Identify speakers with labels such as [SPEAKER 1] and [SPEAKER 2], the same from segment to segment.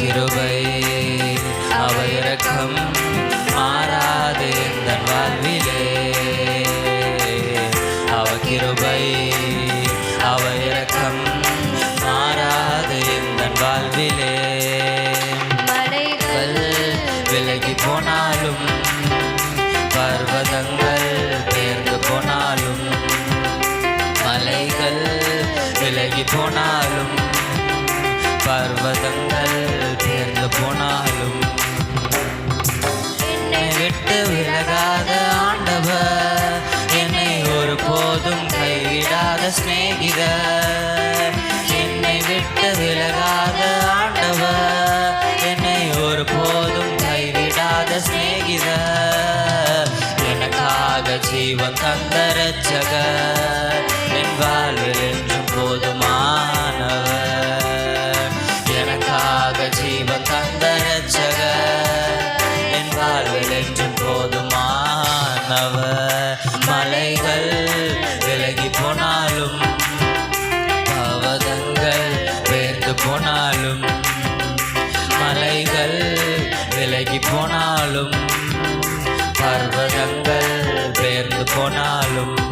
[SPEAKER 1] கிருபை அவர் இரக்கம் மாறாது எந்த வாழ்விலே. அவர் கிருபை அவர் இரக்கம் மாறாது எந்த வாழ்விலே. விலகி போனாலும் பர்வதங்கள் தேர்ந்து போனாலும் மலைகள் விலகி போனாலும் பர்வதங்கள் சிநேகிதர். என்னை விட்டு விலகாத ஆண்டவர். என்னை ஒரு போதும் கைவிடாத சிநேகிதர். எனக்காக ஜீவன் தந்த ரட்சகர் போனாலும் பர்வதங்கள் பெயர்ந்து போனாலும்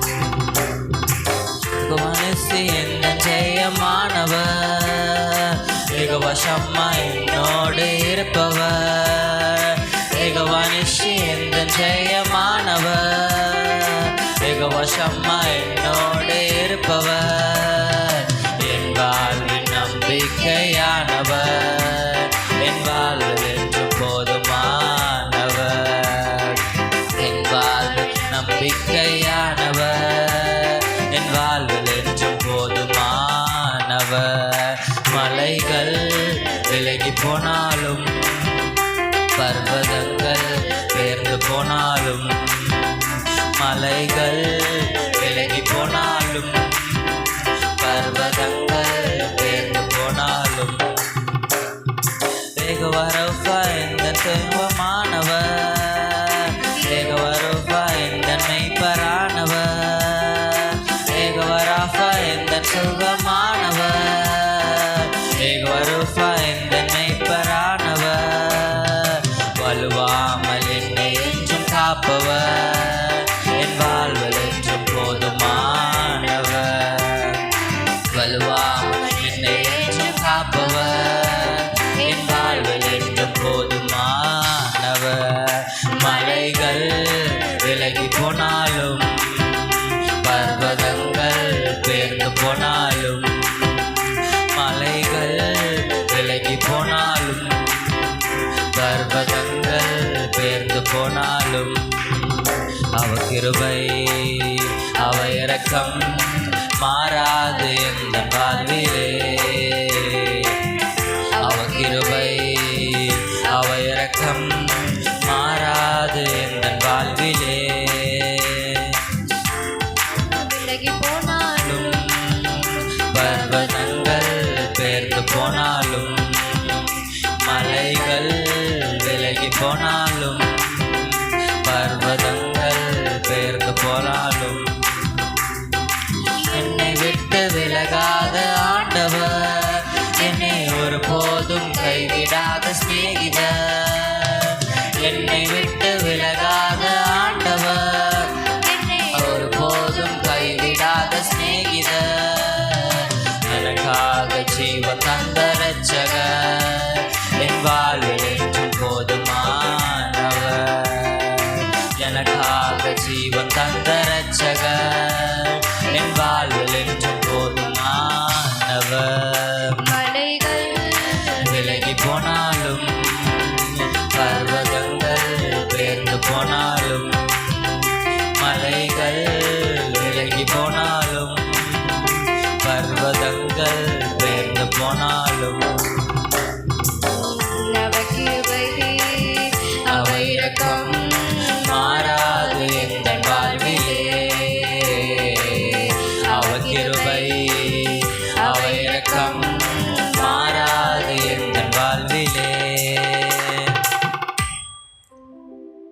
[SPEAKER 1] மனசு என்ன ஜெயமானவர்? மிக வசம்மா என்னோடு இருப்பவர். மிக மனுஷி எந்த ஜெயமானவர்? மிக வசம்மா என்னோடு இருப்பவர். என் வாழ்வின் நம்பிக்கையானவர். மலைகள் விலகி போனாலும் பர்வதங்கள் பேர்ந்து போனாலும் மலைகள் we'll find பர்வதங்கள் பேர்ந்து போனாலும் அவ கிருபை அவ இறக்கம் மாறாது எந்த
[SPEAKER 2] போனாலும்
[SPEAKER 1] வாழ்வில் என்றும் போதுமானவர்.
[SPEAKER 2] மலைகள்
[SPEAKER 1] விலகி போனாலும் பர்வதங்கள் பேர்ந்து போனாலும் மலைகள் விலகி போனாலும் rằng